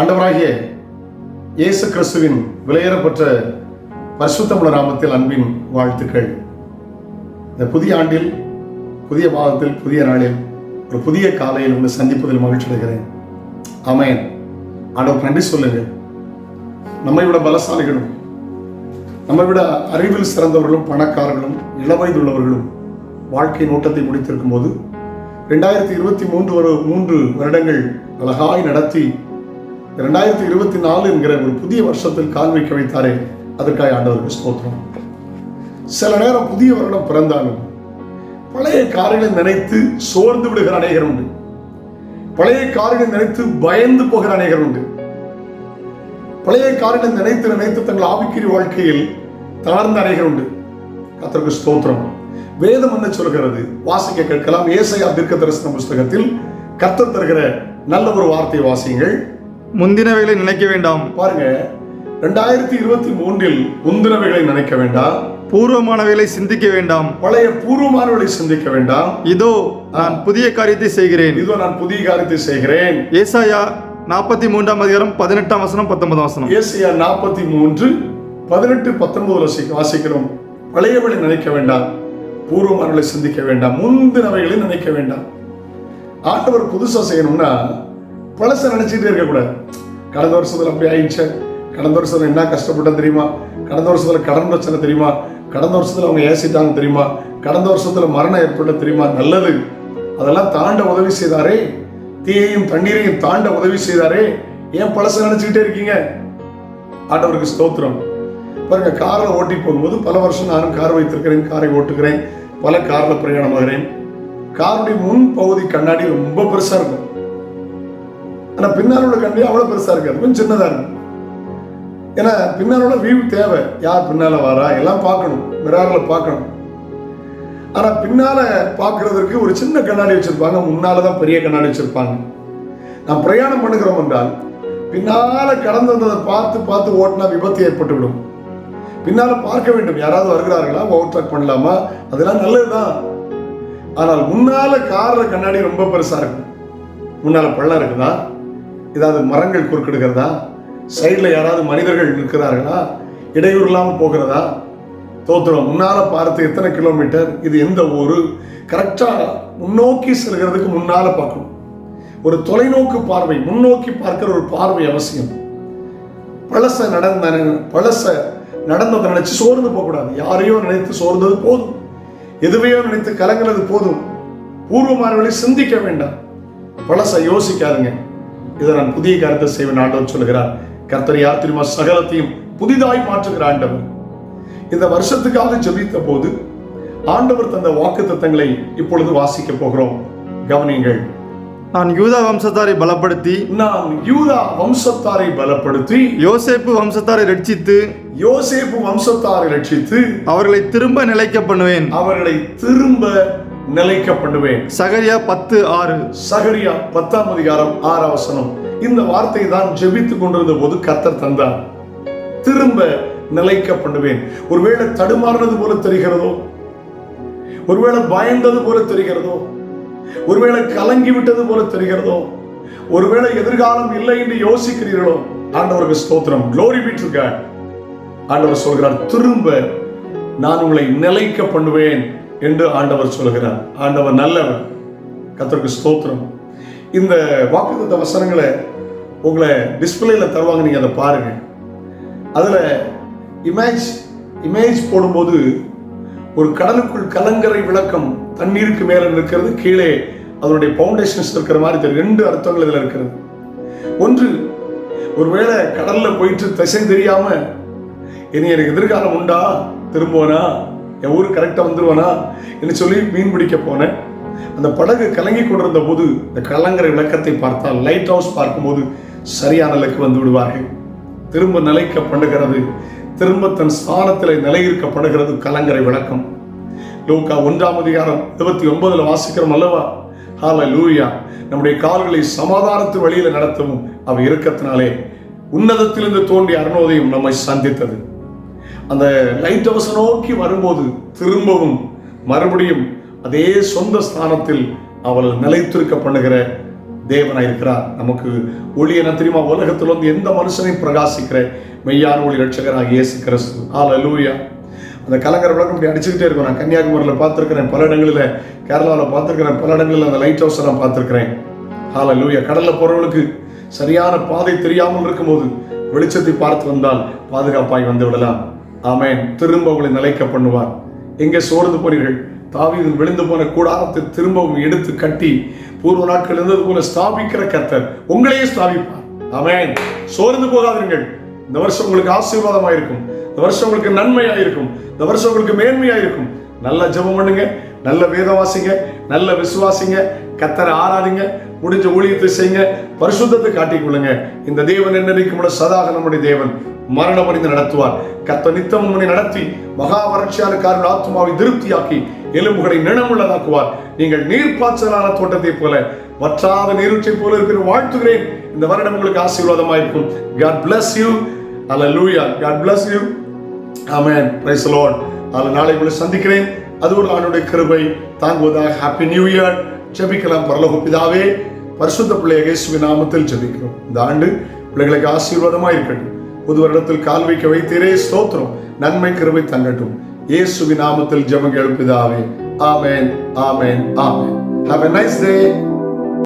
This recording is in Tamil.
ஆண்டவராகிய இயேசு கிறிஸ்துவின் விலையேறப்பட்ட பரிசுத்தமுள்ள நாமத்தில் அன்பின் வாழ்த்துக்கள். இந்த புதிய ஆண்டில் புதிய மாதத்தில் புதிய நாளில் ஒரு புதிய காலையில் உங்களை சந்திப்பதில் மகிழ்ச்சி அடைகிறேன். ஆமென். ஆண்டவர் நன்றி சொல்லுங்கள் நம்மை விட பலசாலிகளும் நம்மை விட அறிவில் சிறந்தவர்களும் பணக்காரர்களும் இளவயதுள்ளவர்களும் வாழ்க்கை நோட்டத்தை முடித்திருக்கும் போது ரெண்டாயிரத்தி இருபத்தி மூன்று ஒரு மூன்று வருடங்கள் அழகாய் நடத்தி இரண்டாயிரத்தி இருபத்தி நாலு என்கிற ஒரு புதிய வருஷத்தில் கால் வைக்க வைத்தாரே அதற்காக ஆண்டவருக்கு ஸ்தோத்திரம். சில நேரம் புதிய வருடம் பிறந்தாலும் பழைய காரியங்களை நினைத்து சோர்ந்து விடுகிற அநேகர் உண்டு. பழைய காரியங்களை நினைத்து பயந்து போகிற அநேகர் உண்டு. பழைய காரியங்களை நினைத்து நினைத்து தங்கள் ஆவிக்கிரி வாழ்க்கையில் தளர்ந்த அநேகர் உண்டு. கத்தருக்கு ஸ்தோத்திரம். வேதம் என்ன சொல்கிறது? வாசிக்க கேட்கலாம். ஏசையா தீர்க்க தரிசன புஸ்தகத்தில் கத்த தருகிற நல்ல ஒரு வார்த்தை வாசியுங்கள். முந்தினவைகளை நினைக்க வேண்டாம். பாருங்க ரெண்டாயிரத்தி இருபத்தி மூன்றில் முந்தினவைகளை நினைக்க வேண்டாம். பூர்வமானவைகளை சிந்திக்க வேண்டாம். பழைய பூர்வமானவர்களை சிந்திக்க வேண்டாம். இதோ நான் புதிய காரியத்தை செய்கிறேன். இதோ நான் புதிய காரியத்தை செய்கிறேன். ஏசாயா நாற்பத்தி மூன்றாம் அதிகாரம் பதினெட்டாம் வசனம் பத்தொன்பதாம் வசனம். ஏசியா நாற்பத்தி மூன்று பதினெட்டு பத்தொன்பது வாசி வாசிக்கிறோம். பழையவளை நினைக்க வேண்டாம். பூர்வமானவர்களை சிந்திக்க வேண்டாம். முந்தினவைகளை நினைக்க வேண்டாம். ஆண்டவர் புதுசா செய்யணும்னா பழச நினச்சிக்கிட்டே இருக்கக்கூடாது. கடந்த வருஷத்துல அப்படி ஆயிடுச்சு. கடந்த வருஷத்துல என்ன கஷ்டப்பட்டேன் தெரியுமா? கடந்த வருஷத்துல கடன் பிரச்சனை தெரியுமா? கடந்த வருஷத்துல அவங்க ஏசிட்டாங்க தெரியுமா? கடந்த வருஷத்துல மரணம் ஏற்பட்ட தெரியுமா? நல்லது. அதெல்லாம் தாண்ட உதவி செய்தாரே. தீயையும் தண்ணீரையும் தாண்ட உதவி செய்தாரே. ஏன் பழச நினைச்சுக்கிட்டே இருக்கீங்க? ஆண்டவருக்கு ஸ்தோத்திரம். பாருங்க காரில் ஓட்டி போகும்போது பல வருஷம் நானும் கார் வைத்திருக்கிறேன் காரை ஓட்டுகிறேன் பல காரில் பிரயாணமாகிறேன். காருடைய முன் பகுதி கண்ணாடி ரொம்ப பெருசா இருக்கும். ஆனால் பின்னால் உள்ள கண்ணாடி அவ்வளோ பெருசாக இருக்காது. கொஞ்சம் சின்னதாக இருக்கும் ஏன்னா பின்னால் உள்ள வியூ தேவை. யார் பின்னால் வரா? எல்லாம் பார்க்கணும். மிராரில் பார்க்கணும். ஆனால் பின்னால் பார்க்குறதுக்கு ஒரு சின்ன கண்ணாடி வச்சுருப்பாங்க. முன்னால் தான் பெரிய கண்ணாடி வச்சுருப்பாங்க. நான் பிரயாணம் பண்ணுகிறோம் என்றால் பின்னால கடந்து வந்ததை பார்த்து பார்த்து ஓட்டினா விபத்து ஏற்பட்டு விடும் பார்க்க வேண்டும். யாராவது வருகிறார்களா? ஓவர் பண்ணலாமா? அதெல்லாம் நல்லதுதான். ஆனால் முன்னால் காரில் கண்ணாடி ரொம்ப பெருசாக இருக்கும் முன்னால் பள்ளம் இருக்குதா? ஏதாவது மரங்கள் குறுக்கிடுகிறதா? சைடில் யாராவது மனிதர்கள் இருக்கிறார்களா இடையூறு இல்லாமல் போகிறதா? தோத்திரம் முன்னால் பார்த்து எத்தனை கிலோமீட்டர்? இது எந்த ஊர்? கரெக்டாக முன்னோக்கி செல்கிறதுக்கு முன்னால் பார்க்கணும். ஒரு தொலைநோக்கு பார்வை முன்னோக்கி பார்க்கிற ஒரு பார்வை அவசியம். பழச நடந்த பழச நடந்ததை நினைச்சு சோர்ந்து போகக்கூடாது. யாரையோ நினைத்து சோர்ந்தது போதும். எதுவையோ நினைத்து கலங்கினது போதும். பூர்வமானவர்களை சிந்திக்க வேண்டாம். பழச யோசிக்காதுங்க. இதை நான் புதிய காரியத்தை செய்வேன் ஆண்டவர் சொல்லுகிறார். கர்த்தர் யார் தெரியுமா? சகலத்தையும் புதிதாய் மாற்றுகிற ஆண்டவர். இந்த வருஷத்துக்காக ஜெபித்த போது ஆண்டவர் தந்த வாக்கு தத்தங்களை இப்பொழுது வாசிக்க போகிறோம். கவனியுங்கள். நான் யூதா வம்சத்தாரை பலப்படுத்தி நான் யூதா வம்சத்தாரை பலப்படுத்தி யோசேப்பு வம்சத்தாரை ரட்சித்து யோசேப்பு வம்சத்தாரை ரட்சித்து அவர்களை திரும்ப நிலைக்க பண்ணுவேன். அவர்களை திரும்ப நிலைக்க பண்ணுவேன் சகரியா பத்து ஆறு. சகரியா பத்தாம் அதிகாரம் ஆறாம் வசனம். இந்த வார்த்தை தான் ஜெபித்துக் கொண்டிருந்த போது கத்தர் தந்தார். திரும்ப நிலைக்க பண்ணுவேன் ஒருவேளை தடுமாறினது போல தெரிகிறதோ? ஒருவேளை பயந்தது போல தெரிகிறதோ? ஒருவேளை கலங்கி விட்டது போல தெரிகிறதோ? ஒருவேளை எதிர்காலம் இல்லை என்று யோசிக்கிறீர்களோ? ஆண்டவருக்கு ஸ்தோத்திரம். Glory God. ஆண்டவர் சொல்கிறார் திரும்ப நான் உங்களை நிலைக்க பண்ணுவேன் என்று ஆண்டவர் சொல்கிறார் ஆண்டவர் நல்லவர். கர்த்தருக்கு ஸ்தோத்திரம். இந்த வாக்குத்த வசனங்களை உங்களை டிஸ்பிளேல தருவாங்க நீங்க அதை பாருங்க. அதுல இமேஜ் இமேஜ் போடும்போது ஒரு கடலுக்குள் கலங்கரை விளக்கம் தண்ணீருக்கு மேல இருக்கிறது கீழே அதனுடைய பவுண்டேஷன்ஸ் இருக்கிற மாதிரி ரெண்டு அர்த்தங்கள் இதுல இருக்கிறது. ஒன்று ஒருவேளை கடல்ல போயிட்டு திசை தெரியாம இனி எனக்கு எதிர்காலம் உண்டா? திரும்புவனா? என் ஊர் கரெக்டாக வந்துருவனா என்று சொல்லி மீன் பிடிக்க போனேன். அந்த படகு கலங்கி கொண்டிருந்த போது இந்த கலங்கரை விளக்கத்தை பார்த்தால் லைட் ஹவுஸ் பார்க்கும்போது சரியான நிலைக்கு வந்து விடுவார்கள். திரும்ப நிலைக்கப்படுகிறது. திரும்ப தன் ஸ்தானத்தில் நிலையிருக்கப்படுகிறது கலங்கரை விளக்கம். லூக்கா ஒன்றாம் அதிகாரம் இருபத்தி ஒன்பதுல வாசிக்கிறோம் அல்லவா? ஹால லூயா நம்முடைய கால்களை சமாதானத்து வழியில் நடத்தவும் அவை இருக்கத்தினாலே உன்னதத்திலிருந்து தோன்றிய அருணோதயம் நம்மை சந்தித்தது. அந்த லைட் ஹவுஸ் நோக்கி வரும்போது திரும்பவும் மறுபடியும் அதே சொந்த ஸ்தானத்தில் அவள் நிலைத்திருக்க பண்ணுகிற தேவனாய் இருக்கிறார். நமக்கு ஒளி என தெரியுமா? உலகத்தில் வந்து எந்த மனுஷனையும் பிரகாசிக்கிற மெய்யான ஒளி ரட்சகராக இயேசு கிறிஸ்து. லூயா அந்த கலங்கர விளக்கம் இப்படி அடிச்சுக்கிட்டே இருக்கும். நான் கன்னியாகுமரியில் பார்த்துருக்கிறேன். பல இடங்களில் கேரளாவில் பார்த்துருக்கிறேன். பல இடங்களில் அந்த லைட் ஹவுஸ் எல்லாம் பார்த்துருக்கிறேன். லூயா கடலில் போகிறவங்களுக்கு சரியான பாதை தெரியாமல் இருக்கும்போது வெளிச்சத்தை பார்த்து வந்தால் பாதுகாப்பாய் வந்து விடலாம். ஆமேன். திரும்ப உங்களை நிலைக்க பண்ணுவார். எங்கே சோர்ந்து போனீர்கள்? தாவீது விழுந்து போன கூடாரத்தை திரும்பவும் எடுத்து கட்டி பூர்வ நாட்கள் இருந்தது போல ஸ்தாபிக்கிற கத்தர் உங்களையே ஸ்தாபிப்பார். ஆமேன். சோர்ந்து போகாதீர்கள். இந்த வருஷம் உங்களுக்கு ஆசீர்வாதமா இருக்கும் இந்த வருஷம் உங்களுக்கு நன்மையாயிருக்கும். இந்த வருஷம் உங்களுக்கு மேன்மையாக இருக்கும் நல்லா ஜெபம் பண்ணுங்க நல்ல வேதவாசிங்க நல்ல விசுவாசிங்க. கத்தரை ஆராதிங்க முடிஞ்ச ஊழியத்தை செய்யுங்க. பரிசுத்தத்தை காட்டிக் கொள்ளுங்க இந்த தேவன் என்னைக்கு கூட சதாக நம்முடைய தேவன் மரண மனித நடத்துவார். கத்த நித்தம் உன்னை நடத்தி மகா வறட்சியாளக்காரன் ஆத்மாவை திருப்தியாக்கி எலும்புகளை நினமுள்ளதாக்குவார் நீங்கள் நீர்ப்பாய்ச்சலான தோட்டத்தை போல வற்றாத நீரூற்றை போல இருக்கிற வாழ்த்துகிறேன். இந்த வருடம் உங்களுக்கு ஆசீர்வாதமா இருக்கும். Bless you you. லூயா God bless you amen praise Lord அதில் நாளை உங்களை சந்திக்கிறேன். அது ஒரு ஆணுடைய கிருபை. தாங்குவதாக ஹாப்பி நியூ இயர் ஜெபிக்கலாம் பரலோக பிதாவே. பரிசுத்த பிள்ளை இயேசுவி நாமத்தில் ஜபிக்கிறோம். இந்த ஆண்டு பிள்ளைகளுக்கு ஆசீர்வாதமா இருக்கட்டும். புது வருடத்தில் கால் வைக்க வைத்தீரே ஸ்தோத்திரம். நன்மை கிருபை தங்கட்டும். இயேசுவி நாமத்தில் ஜபம் எழுப்பிதாவே amen amen amen. Have a nice day.